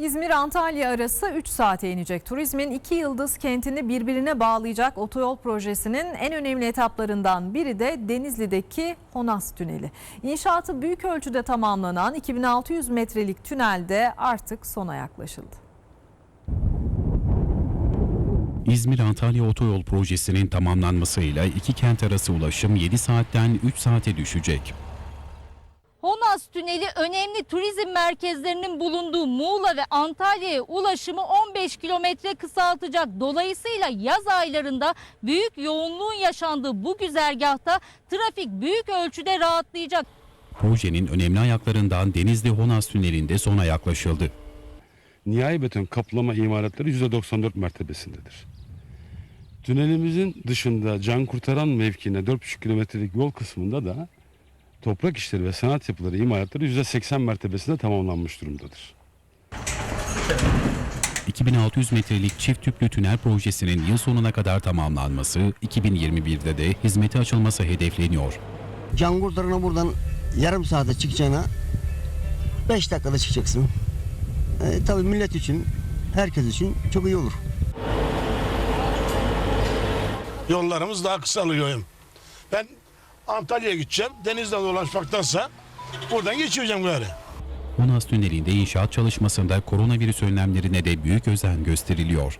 İzmir-Antalya arası 3 saate inecek. Turizmin iki yıldız kentini birbirine bağlayacak otoyol projesinin en önemli etaplarından biri de Denizli'deki Honas Tüneli. İnşaatı büyük ölçüde tamamlanan 2600 metrelik tünelde artık sona yaklaşıldı. İzmir-Antalya Otoyol projesinin tamamlanmasıyla iki kent arası ulaşım 7 saatten 3 saate düşecek. Honas Tüneli önemli turizm merkezlerinin bulunduğu Muğla ve Antalya'ya ulaşımı 15 kilometre kısaltacak. Dolayısıyla yaz aylarında büyük yoğunluğun yaşandığı bu güzergahta trafik büyük ölçüde rahatlayacak. Projenin önemli ayaklarından Denizli Honas Tüneli'nde sona yaklaşıldı. nihai beton kaplama imalatları %94 mertebesindedir. Tünelimizin dışında can kurtaran mevkine 4,5 kilometrelik yol kısmında da toprak işleri ve sanat yapıları imalatları %80 mertebesinde tamamlanmış durumdadır. 2600 metrelik çift tüplü tünel projesinin yıl sonuna kadar tamamlanması, 2021'de de hizmete açılması hedefleniyor. Can kurtarana buradan yarım saate çıkacağına 5 dakikada çıkacaksın. E, tabii millet için, herkes için çok iyi olur. Yollarımız daha kısalıyor. Ben Antalya'ya gideceğim. Denizden dolaşmaktansa buradan geçireceğim gari. Honas Tüneli'nde inşaat çalışmasında koronavirüs önlemlerine de büyük özen gösteriliyor.